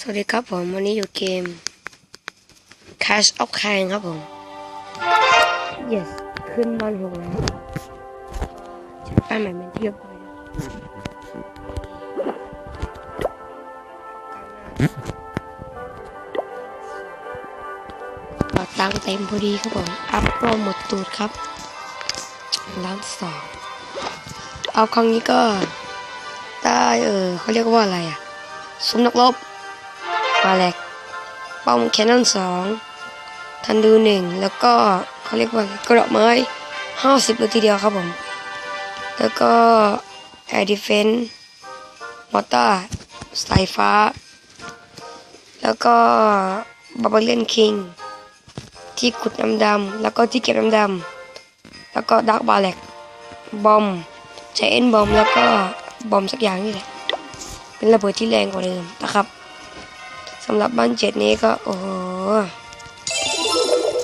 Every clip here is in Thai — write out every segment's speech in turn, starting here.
สวัสดีครับผม วันนี้อยู่เกม Cash of Kang ครับผม yes ขึ้นบ้านหกแล้วจัดป้ายใหม่เป็นที่เรียบร้อยแล้วกดตังค์เต็มพอดีครับผม อัพโปรหมดตูดครับ ล้านสองเอาครั้งนี้ก็ ได้เออเขาเรียกว่าอะไรอะ สมนักรบ มาแลกป้อมแคนนอนสองทันดูหนึ่งแล้วก็เขาเรียกว่ากระดอกไม้ห้าสิบเลยทีเดียวครับผม แล้วก็แอร์ดิเฟนมอเตอร์สายฟ้า แล้วก็บับเบิลเลนคิงที่ขุดน้ำดำแล้วก็ที่เก็บน้ำดำแล้วก็ดักบาแลกบอมใจเอ็นบอมแล้วก็บอมสักอย่างนี่แหละเป็นระเบิดที่แรงกว่าเดิมนะครับ สำหรับบ้านเจ็ดนี้ก็ โอ้โห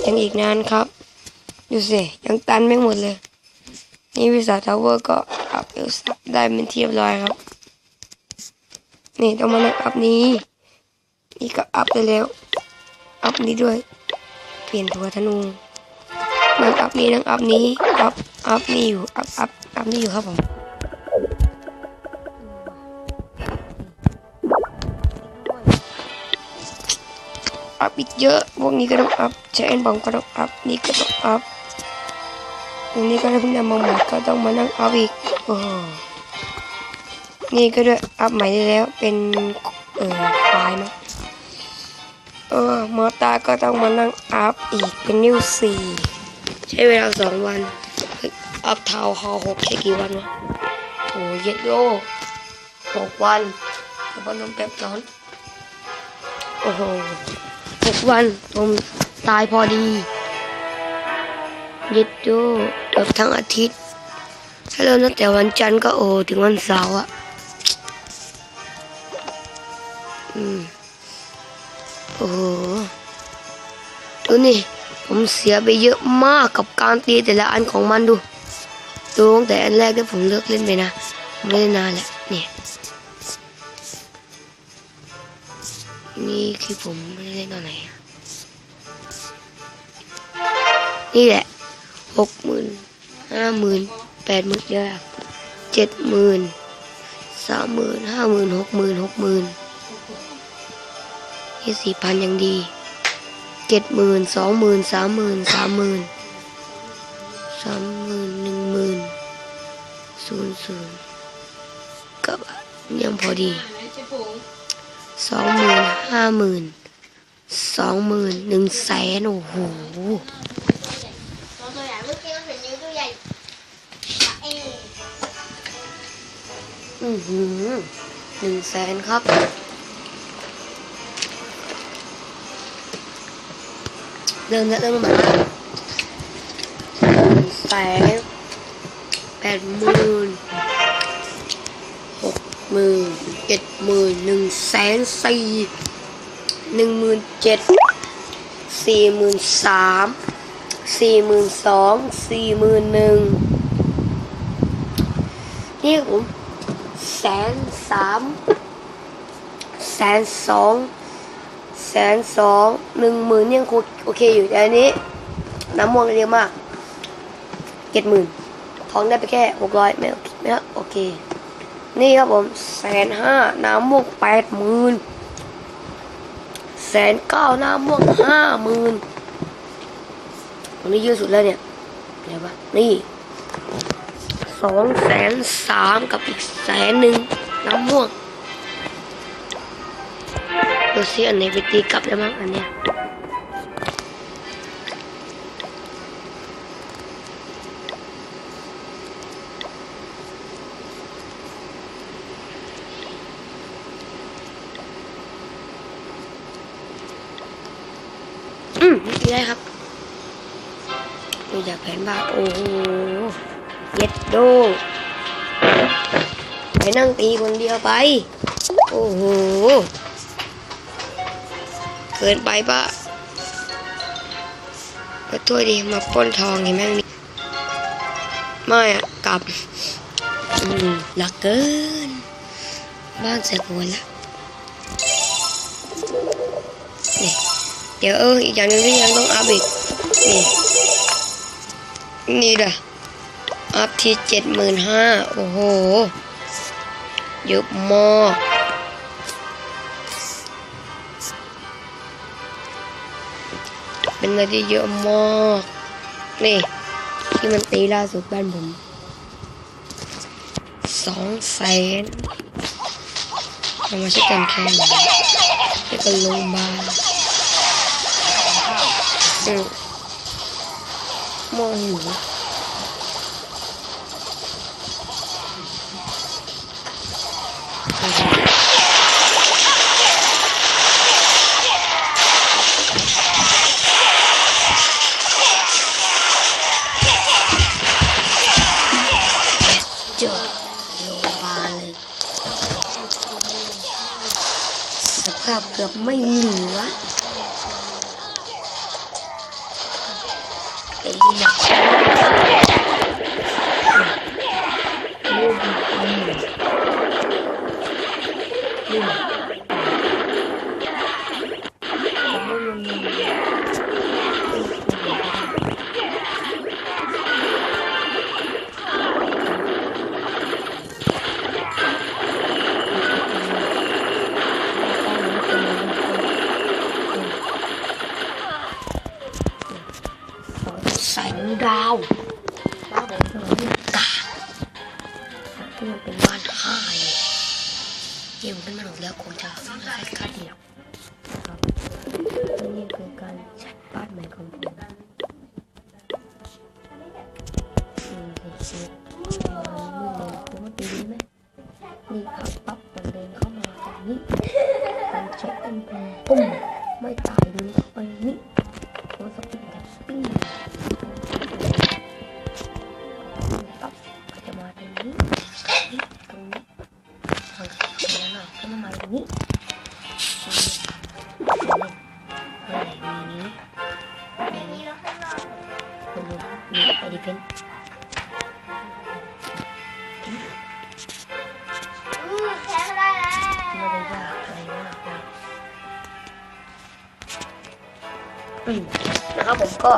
ยังอีกนานครับ ดูสิ ยังตันไม่หมดเลย นี่วิสาทาวเวอร์ก็อัพเอลสับได้เป็นเรียบร้อยครับ นี่ต้องมานั่งอัพนี้ นี่ก็อัพได้แล้ว อัพนี้ด้วย เปลี่ยนตัวธนูนั่งอัพนี้นั่งอัพนี้ อัพ อัพนี่อยู่ อัพ อัพ อัพนี่อยู่ครับผม อัพอีกเยอะ พวกนี้ก็ต้องอัพใช้เอ็นบอมก็ต้องอัพ นี่ก็ต้องอัพอันนี้ก็เพิ่งนำมาหมดก็ต้องมานั่งอัพอีกโอ้โหนี่ก็ด้วยอัพใหม่ได้แล้ว เป็นเออควายมั้งเออมอตาก็ต้องมานั่งอัพอีกเป็นนิ้วสี่ใช้เวลาสองวัน อัพเท้าฮอหกใช้กี่วันวะโอ้เย็ดโยหกวันแต่บอลลมแป๊บร้อน โอ้โห หกวันผมตายพอดีย็ดโยเกือบทั้งอาทิตย์ ถ้าเริ่มตั้งแต่วันจันทร์ก็โอ้ถึงวันเสาร์อะ อืม โอ้โหดูนี่ ผมเสียไปเยอะมากกับการตีแต่ละอันของมันดู ดูตั้งแต่อันแรกที่ผมเลิกเล่นไปนะ ไม่ได้นานแหละเนี่ย นี่คือผมไม่ได้เล่นตอนไหนอะนี่แหละหกหมื่นห้าหมื่นแปดหมื่นเยอะเจ็ดหมื่นสามหมื่นห้าหมื่นหกหมื่นหกหมื่นนี่สี่พันยังดีเจ็ดหมื่นสองหมื่นสามหมื่นสามหมื่นสามหมื่นหนึ่งหมื่นศูนย์ศูนย์กับยังพอดี สองหมื่นห้าหมื่นสองหมื่นหนึ่งแสนโอ้โหหญ่เมื่อกี้มันเห็นนิ้วตัวใหญ่เอ๊ะอือหือหนึ่งแสนครับ เริ่มแล้วเริ่มมาหนึ่งแสนแปดหมื่นหก หมื่นเจ็ดหมื่นหนึ่งแสนสี่หนึ่งหมื่นเจ็ดสี่หมื่นสามสี่หมื่นสองสี่หมื่นหนึ่งนี่ผมแสนสามแสนสองแสนสองหนึ่งหมื่นยังโอเคอยู่แต่อันนี้ น้ำม่วงเยอะมากเจ็ดหมื่นทองได้ไปแค่หกร้อยไม่ไม่โอเค นี่ครับผมแสนห้าน้ำม่วงแปดหมื่นแสนเก้าน้ำม่วงห้าหมื่นตรงนี้เยอะสุดแล้วเนี่ยเดี๋ยวปะนี่สองแสนสามกับอีกแสนหนึ่งน้ำม่วงดูสิอันไหนไปตีกลับแล้วมั้งอันเนี้ยอืมไม่ตีได้ครับ ดูจากแผนบ้าโอ้โหเย็ดโดไปนั่งตีคนเดียวไป โอ้โห เกินไปปะก็ถ้วยดีมาป้นทองเห็นไหมไม่อะกลับอืมหลักเกิน บ้านเสียกวนละเดี๋ยวเอออีกอย่างนึงที่ยังต้องอัพอีกนี่ นี่เด้ออัพที่เจ็ดหมื่นห้าโอ้โห เยอะมากเป็นอะไรที่เยอะมาก นี่ ที่มันตีล่าสุดบ้านผมสองแสนเรามาเช็คกันแค่ไหนแล้วก็ลงมาอืม มองหิวจบลเลยสภาพเกือบไม่เหลือ ดาวบ้าบอกเราไม่กาที่มันเป็นบ้านห้าเยเยี่ยมขึ้นมาหนุกแล้วคงจะไม่ใช่ค่าเดียวครับนี่คือการจัดบ้านใหม่ของผมนี่เช็คมันมืดเลยคุณว่าปีไหมนี่ครับปั๊บ ไอดีเพนอือแข็งได้แล้วไม่ได้ยากอะไรมากนะอืมนะครับผมก็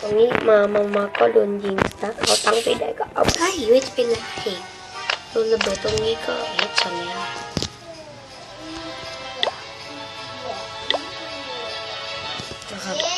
ตรงนี้มามามาก็โดนยิงนะเอาตังค์ไปได้ก็เอาไปไม่จะเป็นไรโดนระเบิดตรงนี้ก็เฮ็ดช็อตแล้วนะครับ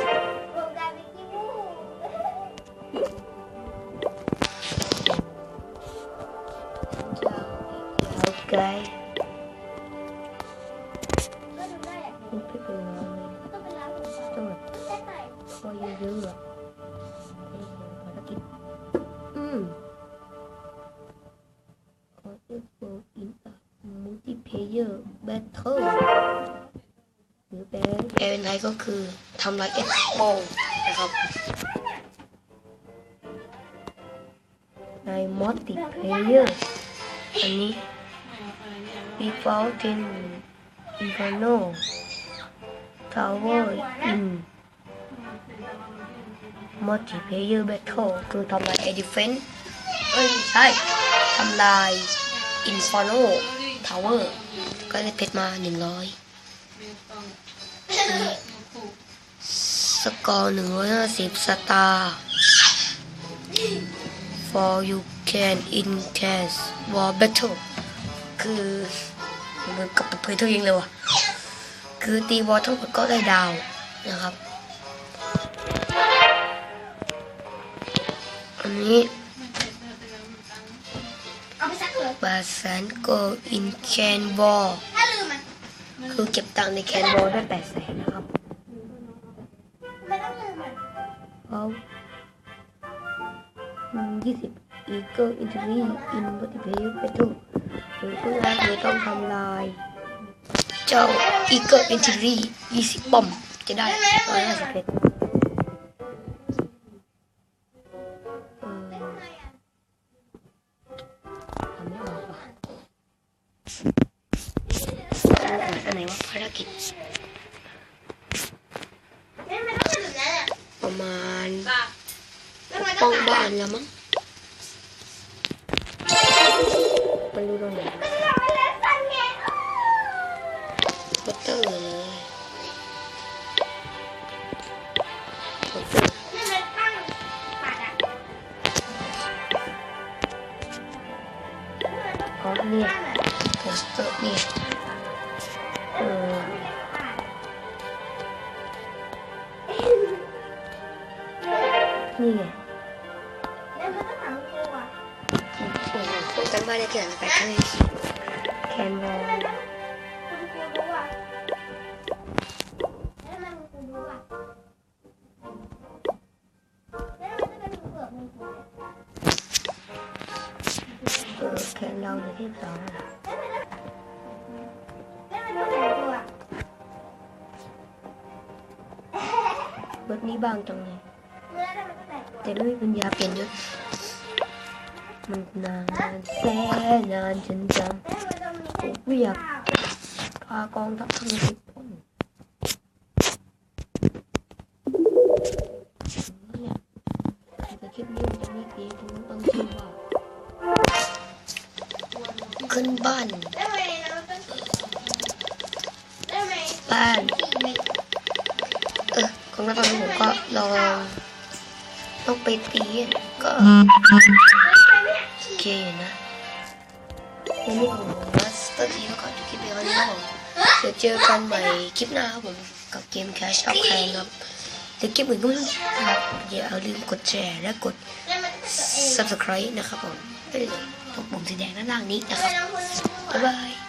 อืม Forever in a multiplayer battle หรือแปลแปลเป็นไทยก็คือทำลายเอ็กโปนะครับใน multiplayer อันนี้ Default in Inferno Tower in Multiplayer Battle คือทำลาย Air Defense เอ้ยใช่ทำลาย Inferno Tower ก็ได้เพชรมาหนึ่งร้อยสกอร์หนึ่งร้อยห้าสิบสตาร์ for you can in case war battle คือเหมือนกับเผยตัวเองเลยว่ะ คือตีวอลทั้งหมดก็ได้ดาวนะครับ อันนี้เอาไปซักเลยบาแสนโกอินแคนบอลถ้าลืมมันคือเก็บตังค์ในแคนบอลได้แปดแสนนะครับไม่ต้องลืมมันเอายี่สิบอีเกิลอินทรีอินบัติเพย์เปตูหรือเพื่อนหรือต้องทำลาย เจ้าอีเกิลอินทรียี่สิบป้อมจะได้ร้อยห้าสิบเพชร กิจไม่ไม่ต้องเป็นแบบนั้นอะประมาณปากแล้วมันป้ก็องตัดบ้าอะนแล้วมั้งมันรู้ตรงไหนมันจะทำอะไรสั่นไงโปสเตอร์ พวกกันบ้านได้เกี่ยวกับไปเลยแคนวอลคุณครูรู้อะแล้วมันคุณครูรู้อะแล้วมันจะเป็นเปลือกมันครูเออแคนเราอยู่ที่สองอะแล้วมันก็เป็นครูอะรถนี้บางจังเลยเมื่อแล้วมันก็แตกตัวแต่ไม่มีปัญญาเปลี่ยนยศ มันนานแสนนานจนจแล้วมันจะมีแค่ำกูอยากพากองทัพทั้งสิบคนเนี่ยแต่คลิปนี้มันจะไม่ดีตรงต้องชื่ว่าขึ้นบ้านบ้านเออของเราตอนนี้ผมก็ลองต้องไปตีก็ เคอยู่นะวันนี้ผมมาสเตอร์ทีก็ขอจบคลิปเพียงเท่านี้ครับผมเดี๋ยวเจอกันใหม่คลิปหน้าครับผมกับเกมแคชเอาแคนครับเดี๋ยวคลิปอื่นก็ไม่รู้ครับอย่าลืมกดแชร์และกด subscribe นะครับผมได้เลยตรงปุ่มสีแดงด้านล่างนี้นะครับบ๊ายบาย